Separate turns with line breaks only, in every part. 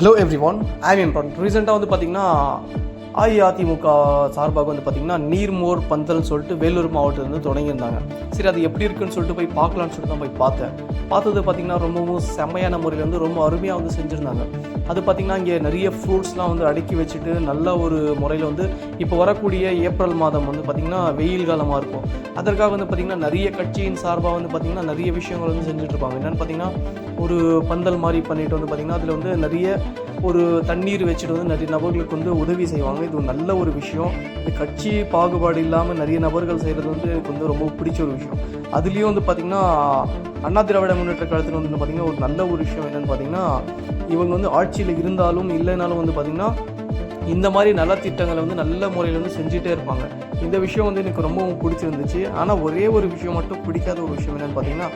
Hello every I'm Imran ரீசெண்டாக வந்து பார்த்தீங்கன்னா அஇஅதிமுக சார்பாக வந்து பார்த்திங்கன்னா நீர்மோர் பந்தல்னு சொல்லிட்டு வேலூர் மாவட்டத்திலிருந்து தொடங்கியிருந்தாங்க. சரி அது எப்படி இருக்குன்னு சொல்லிட்டு போய் பார்க்கலான்னு சொல்லிட்டு தான் போய் பார்த்தேன். பார்த்தது பார்த்தீங்கன்னா ரொம்பவும் செம்மையான முறையில் வந்து ரொம்ப அருமையாக வந்து செஞ்சுருந்தாங்க. அது பார்த்தீங்கன்னா இங்கே நிறைய ஃப்ரூட்ஸ்லாம் வந்து அடுக்கி வச்சுட்டு நல்ல ஒரு முறையில் வந்து இப்போ வரக்கூடிய ஏப்ரல் மாதம் வந்து பார்த்திங்கன்னா வெயில் காலமாக இருக்கும். அதற்காக வந்து பார்த்திங்கன்னா நிறைய கட்சியின் சார்பாக வந்து பார்த்திங்கன்னா நிறைய விஷயங்கள் வந்து செஞ்சுட்ருப்பாங்க என்னென்னு பார்த்திங்கன்னா ஒரு பந்தல் மாதிரி பண்ணிட்டு வந்து பார்த்திங்கன்னா அதில் வந்து நிறைய ஒரு தண்ணீர் வச்சுட்டு வந்து நிறைய நபர்களுக்கு வந்து உதவி செய்வாங்க. இது ஒரு நல்ல ஒரு விஷயம். இந்த கட்சி பாகுபாடு இல்லாமல் நிறைய நபர்கள் செய்கிறது வந்து எனக்கு வந்து ரொம்ப பிடிச்ச ஒரு விஷயம். அதுலேயும் வந்து பார்த்திங்கன்னா அண்ணா திராவிட முன்னேற்ற காலத்தில் வந்து பார்த்திங்கன்னா ஒரு நல்ல ஒரு விஷயம் என்னென்னு பார்த்தீங்கன்னா இவங்க வந்து ஆட்சியில் இருந்தாலும் இல்லைனாலும் வந்து பார்த்திங்கன்னா இந்த மாதிரி நல்ல திட்டங்களை வந்து நல்ல முறையில் வந்து செஞ்சுட்டே இருப்பாங்க. இந்த விஷயம் வந்து எனக்கு ரொம்பவும் பிடிச்சிருந்துச்சு. ஆனால் ஒரே ஒரு விஷயம் மட்டும் பிடிக்காத ஒரு விஷயம் என்னென்னு பார்த்தீங்கன்னா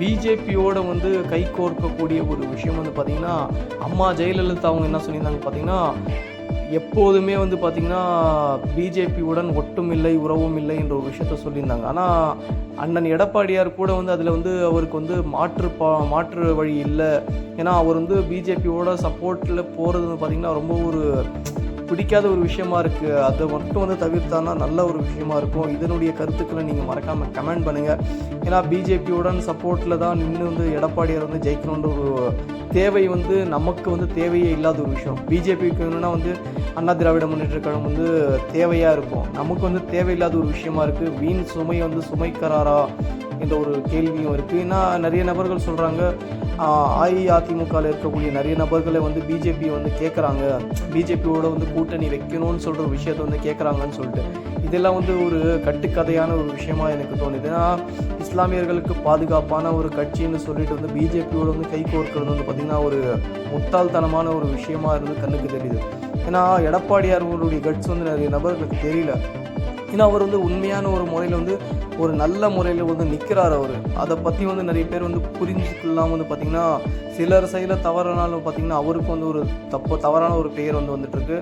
பிஜேபியோட வந்து கை கோர்க்கக்கூடிய ஒரு விஷயம் வந்து பார்த்திங்கன்னா அம்மா ஜெயலலிதா அவங்க என்ன சொல்லியிருந்தாங்க பார்த்தீங்கன்னா எப்போதுமே வந்து பார்த்திங்கன்னா பிஜேபியுடன் ஒட்டும் இல்லை உறவும் இல்லை என்ற ஒரு விஷயத்த சொல்லியிருந்தாங்க. ஆனால் அண்ணன் எடப்பாடியார் கூட வந்து அதில் வந்து அவருக்கு வந்து மாற்று பா மாற்று வழி இல்லை. ஏன்னா அவர் வந்து பிஜேபியோட சப்போர்ட்டில் போகிறது வந்து பார்த்திங்கன்னா ரொம்ப ஒரு பிடிக்காத ஒரு விஷயமா இருக்குது அதை மட்டும் வந்து தவிர்த்தானா நல்ல ஒரு விஷயமா இருக்கும். இதனுடைய கருத்துக்களை நீங்கள் மறக்காமல் கமெண்ட் பண்ணுங்கள் ஏன்னா பிஜேபியுடன் சப்போர்ட்டில் தான் நின்று வந்து எடப்பாடியார் வந்து ஜெயிக்கணுன்ற ஒரு தேவை வந்து நமக்கு வந்து தேவையே இல்லாத ஒரு விஷயம். பிஜேபிக்கு வேணும்னா வந்து அண்ணா திராவிட முன்னேற்ற கழகம் வந்து தேவையாக இருக்கும். நமக்கு வந்து தேவையில்லாத ஒரு விஷயமா இருக்குது வீண் சுமை வந்து சுமைக்கிறாரா என்ற ஒரு கேள்வியும் இருக்குது ஏன்னா நிறைய நபர்கள் சொல்கிறாங்க அஇஅதிமுகவில் இருக்கக்கூடிய நிறைய நபர்களை வந்து பிஜேபி வந்து கேட்குறாங்க பிஜேபியோட வந்து கூட்டணி வைக்கணும்னு சொல்கிற ஒரு விஷயத்தை வந்து கேட்குறாங்கன்னு சொல்லிட்டு. இதெல்லாம் வந்து ஒரு கட்டுக்கதையான ஒரு விஷயமா எனக்கு தோணுது. ஏன்னா இஸ்லாமியர்களுக்கு பாதுகாப்பான ஒரு கட்சின்னு சொல்லிட்டு வந்து பிஜேபியோட வந்து கை கோர்க்கிறது வந்து பார்த்திங்கன்னா ஒரு முட்டாள்தனமான ஒரு விஷயமா இருந்து கண்ணுக்கு தெரியுது. ஏன்னா எடப்பாடியார் அவர்களுடைய கட்ஸ் வந்து நிறைய நபர்களுக்கு தெரியல. ஏன்னா அவர் வந்து உண்மையான ஒரு முறையில் வந்து ஒரு நல்ல முறையில் வந்து நிற்கிறார் அவர். அதை பற்றி வந்து நிறைய பேர் வந்து புரிஞ்சுக்கலாம் வந்து பார்த்திங்கன்னா சிலர் சைடில் தவறானாலும் பார்த்திங்கன்னா அவருக்கு வந்து ஒரு தப்பு தவறான ஒரு பெயர் வந்து வந்துட்டுருக்கு.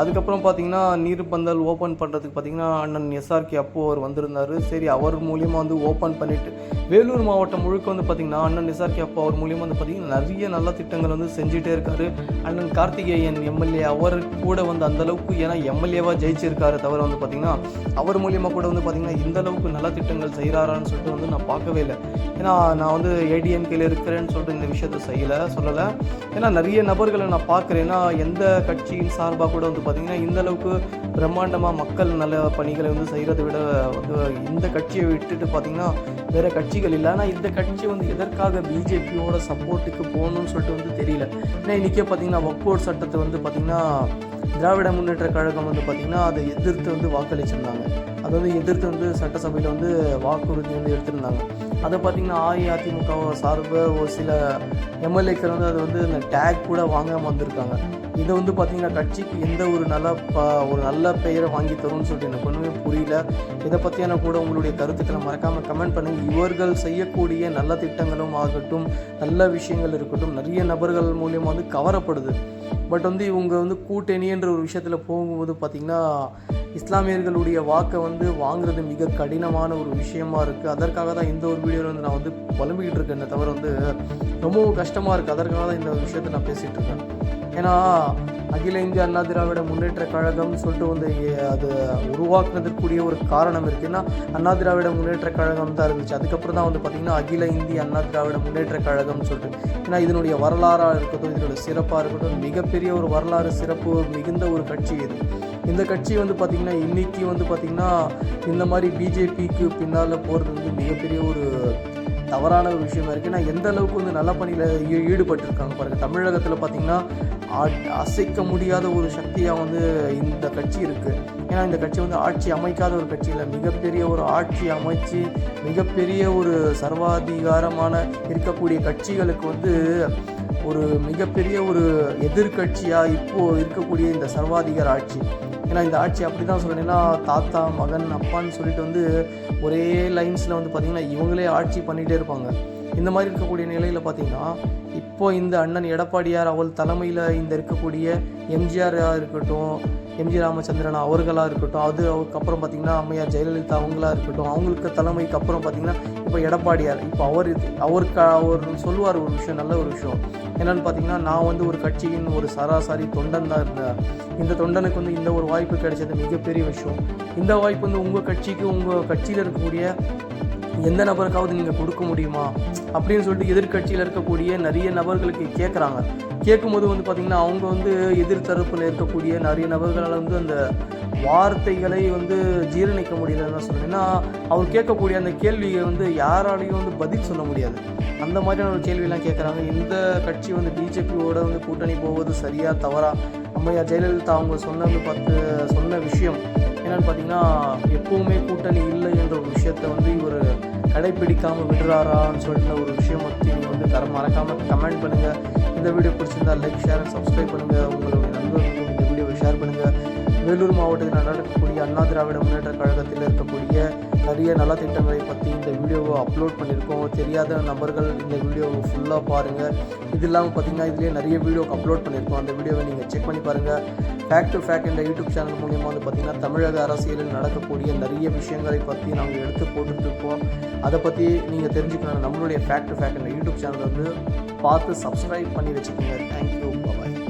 அதுக்கப்புறம் பார்த்திங்கன்னா நீர் பந்தல் ஓப்பன் பண்ணுறதுக்கு பார்த்திங்கன்னா அண்ணன் எஸ்ஆர்கே அப்போ அவர் வந்திருந்தார். சரி அவர் மூலியமாக வந்து ஓப்பன் பண்ணிவிட்டு வேலூர் மாவட்டம் முழுக்க வந்து பார்த்திங்கன்னா அண்ணன் எஸ்ஆர்கே அப்போ அவர் மூலியமாக வந்து பார்த்திங்கன்னா நிறைய நல்ல திட்டங்கள் வந்து செஞ்சுட்டே இருக்காரு. அண்ணன் கார்த்திகேயன் எம்எல்ஏ அவர் கூட வந்து அந்தளவுக்கு ஏன்னா எம்எல்ஏவாக ஜெயிச்சிருக்காரு தவிர வந்து பார்த்திங்கன்னா அவர் மூலியமாக கூட வந்து பார்த்திங்கன்னா இந்தளவுக்கு நல்ல திட்டங்கள் செய்கிறாரான்னு சொல்லிட்டு வந்து நான் பார்க்கவே இல்லை. ஏன்னா நான் வந்து ஏடிஎம்கேல இருக்கிறேன்னு சொல்லிட்டு இந்த விஷயத்தை செய்ய செய்யலை சொல்லலை. ஏன்னா நிறைய நபர்களை நான் பார்க்குறேன்னா எந்த கட்சியின் சார்பாக கூட வந்து பார்த்திங்கன்னா இந்தளவுக்கு பிரம்மாண்டமாக மக்கள் நல்ல பணிகளை வந்து செய்கிறத விட வந்து இந்த கட்சியை விட்டுட்டு பார்த்திங்கன்னா வேறு கட்சிகள் இல்லை. ஆனால் இந்த கட்சி வந்து எதற்காக பிஜேபியோட சப்போர்ட்டுக்கு போகணும்னு சொல்லிட்டு வந்து தெரியல. ஏன்னா இன்றைக்கே பார்த்திங்கன்னா வக்போர்ட் சட்டத்தை வந்து பார்த்திங்கன்னா திராவிட முன்னேற்ற கழகம் வந்து பார்த்திங்கன்னா அதை எதிர்த்து வந்து வாக்களிச்சிருந்தாங்க. அதாவது வந்து எதிர்த்து வந்து சட்டசபையில் வந்து வாக்குறுதி வந்து எடுத்திருந்தாங்க. அதை பார்த்திங்கன்னா அஇஅதிமுக சார்பு ஒரு சில எம்எல்ஏக்கள் வந்து அதை வந்து இந்த டேக் கூட வாங்காமல் வந்திருக்காங்க. இதை வந்து பார்த்திங்கன்னா கட்சிக்கு எந்த ஒரு நல்ல ப ஒரு நல்ல பெயரை வாங்கி தரும்னு சொல்லிட்டு எனக்கு ஒன்றுமே புரியல. இதை பற்றியான கூட உங்களுடைய கருத்துக்களை மறக்காமல் கமெண்ட் பண்ணுங்கள் இவர்கள் செய்யக்கூடிய நல்ல திட்டங்களும் ஆகட்டும் நல்ல விஷயங்கள் இருக்கட்டும் நிறைய நபர்கள் மூலியமாக வந்து கவரப்படுது. பட் வந்து இவங்க வந்து கூட்டணின்ற ஒரு விஷயத்தில் போகும்போது பார்த்திங்கன்னா இஸ்லாமியர்களுடைய வாக்கை வந்து வாங்குறது மிக கடினமான ஒரு விஷயமா இருக்குது அதற்காக தான் இந்த ஒரு வீடியோவில் வந்து நான் வந்து புலம்பிக்கிட்டு இருக்கேன். தவிர வந்து ரொம்பவும் கஷ்டமாக இருக்குது அதற்காக தான் இந்த விஷயத்தை நான் பேசிகிட்டு இருக்கேன். ஏன்னா அகில இந்திய அண்ணா திராவிட முன்னேற்ற கழகம்னு சொல்லிட்டு வந்து அது உருவாக்குனதுக்குரிய ஒரு காரணம் இருக்குன்னா அண்ணா திராவிட முன்னேற்ற கழகம் தான் இருந்துச்சு. அதுக்கப்புறம் தான் வந்து பார்த்திங்கன்னா அகில இந்திய அண்ணா திராவிட முன்னேற்ற கழகம்னு சொல்லிட்டு. ஏன்னா இதனுடைய வரலாறாக இருக்கட்டும் இதனுடைய சிறப்பாக இருக்கட்டும் மிகப்பெரிய ஒரு வரலாறு சிறப்பு மிகுந்த ஒரு கட்சி இது. இந்த கட்சி வந்து பார்த்திங்கன்னா இன்றைக்கி வந்து பார்த்திங்கன்னா இந்த மாதிரி பிஜேபிக்கு பின்னால் போகிறது வந்து மிகப்பெரிய ஒரு தவறான ஒரு விஷயமா இருக்குது ஏன்னா எந்த அளவுக்கு வந்து நல்ல பணியில் ஈ- ஈடுபட்டிருக்காங்க பாருங்கள் தமிழகத்தில் பார்த்திங்கன்னா அசைக்க முடியாத ஒரு சக்தியாக வந்து இந்த கட்சி இருக்குது ஏன்னா இந்த கட்சி வந்து ஆட்சி அமைக்காத ஒரு கட்சி இல்லை. மிகப்பெரிய ஒரு ஆட்சி அமைச்சு மிகப்பெரிய ஒரு சர்வாதிகாரமான இருக்கக்கூடிய கட்சிகளுக்கு வந்து ஒரு மிகப்பெரிய ஒரு எதிர்க்கட்சியாக இப்போது இருக்கக்கூடிய இந்த சர்வாதிகார ஆட்சி. ஏன்னா இந்த ஆட்சி அப்படி தான் சொல்லணும்னா தாத்தா மகன் அப்பான்னு சொல்லிட்டு வந்து ஒரே லைன்ஸில் வந்து பார்த்திங்கன்னா இவங்களே ஆட்சி பண்ணிகிட்டே இருப்பாங்க. இந்த மாதிரி இருக்கக்கூடிய நிலையில் பார்த்தீங்கன்னா இப்போ இந்த அண்ணன் எடப்பாடியார் அவள் தலைமையில் இந்த இருக்கக்கூடிய எம்ஜிஆராக இருக்கட்டும் எம்ஜி ராமச்சந்திரன் அவர்களாக இருக்கட்டும் அது அதுக்கப்புறம் பார்த்திங்கன்னா அம்மையார் ஜெயலலிதா அவங்களா இருக்கட்டும் அவங்களுக்கு தலைமைக்கு அப்புறம் பார்த்திங்கன்னா இப்போ எடப்பாடியார் இப்போ அவர் அவருக்கு அவர் சொல்லுவார் ஒரு விஷயம் நல்ல ஒரு விஷயம். என்னென்னு பார்த்தீங்கன்னா நான் வந்து ஒரு கட்சியின் ஒரு சராசரி தொண்டன் தான் இருந்தேன் இந்த தொண்டனுக்கு வந்து இந்த ஒரு வாய்ப்பு கிடைச்சது மிகப்பெரிய விஷயம். இந்த வாய்ப்பு வந்து உங்கள் கட்சிக்கு உங்கள் கட்சியில் இருக்கக்கூடிய எந்த நபருக்காவது நீங்கள் கொடுக்க முடியுமா? அப்படின்னு சொல்லிட்டு எதிர்க்கட்சியில் இருக்கக்கூடிய நிறைய நபர்களுக்கு கேட்குறாங்க கேட்கும்போது வந்து பார்த்திங்கன்னா அவங்க வந்து எதிர்த்தரப்பில் இருக்கக்கூடிய நிறைய நபர்களால் வந்து அந்த வார்த்தைகளை வந்து ஜீரணிக்க முடியலன்னு தான் சொல்லுவேன் ஏன்னா அவர் கேட்கக்கூடிய அந்த கேள்வியை வந்து யாராலையும் வந்து பதில் சொல்ல முடியாது. அந்த மாதிரியான ஒரு கேள்வியெல்லாம் கேட்குறாங்க இந்த கட்சி வந்து பிஜேபியோட வந்து கூட்டணி போவது சரியாக தவறா? அம்மையா ஜெயலலிதா அவங்க சொன்னது பார்த்து சொன்ன விஷயம் என்னென்னு பார்த்தீங்கன்னா எப்போவுமே கூட்டணி இல்லை என்ற ஒரு விஷயத்தை வந்து இவர் கடைப்பிடிக்காமல் விடுறாரான்னு சொல்லிட்டு ஒரு விஷயம் பற்றி நீங்கள் வந்து தர மறக்காமல் கமெண்ட் பண்ணுங்கள் இந்த வீடியோ பிடிச்சிருந்தா லைக் ஷேர் அண்ட் சப்ஸ்கிரைப் பண்ணுங்கள் உங்களுடைய நண்பர்களுக்கும் இந்த வீடியோவை ஷேர் பண்ணுங்கள் வேலூர் மாவட்டத்தில் நடக்கக்கூடிய அண்ணா திராவிட முன்னேற்ற கழகத்தில் இருக்கக்கூடிய நிறைய நலத்திட்டங்களை பற்றி இந்த வீடியோவை அப்லோட் பண்ணியிருக்கோம். தெரியாத நபர்கள் இந்த வீடியோவை ஃபுல்லாக பாருங்கள் இது இல்லாமல் பார்த்தீங்கன்னா இதுலேயே நிறைய வீடியோ அப்லோட் பண்ணியிருக்கோம். அந்த வீடியோவை நீங்கள் செக் பண்ணி பாருங்கள் ஃபேக்ட் டு ஃபேக்ட் என்ற யூடியூப் சேனல் மூலியமாக வந்து பார்த்திங்கன்னா தமிழக அரசியலில் நடக்கக்கூடிய நிறைய விஷயங்களை பற்றி நாங்கள் எடுத்து போட்டுட்ருக்கோம் அதை பற்றி நீங்கள் தெரிஞ்சுக்கணும் நம்மளுடைய ஃபேக்ட் டு ஃபேக்ட் என்ற யூடியூப் சேனல் வந்து பார்த்து சப்ஸ்கிரைப் பண்ணி வச்சுக்கோங்க. Thank you bye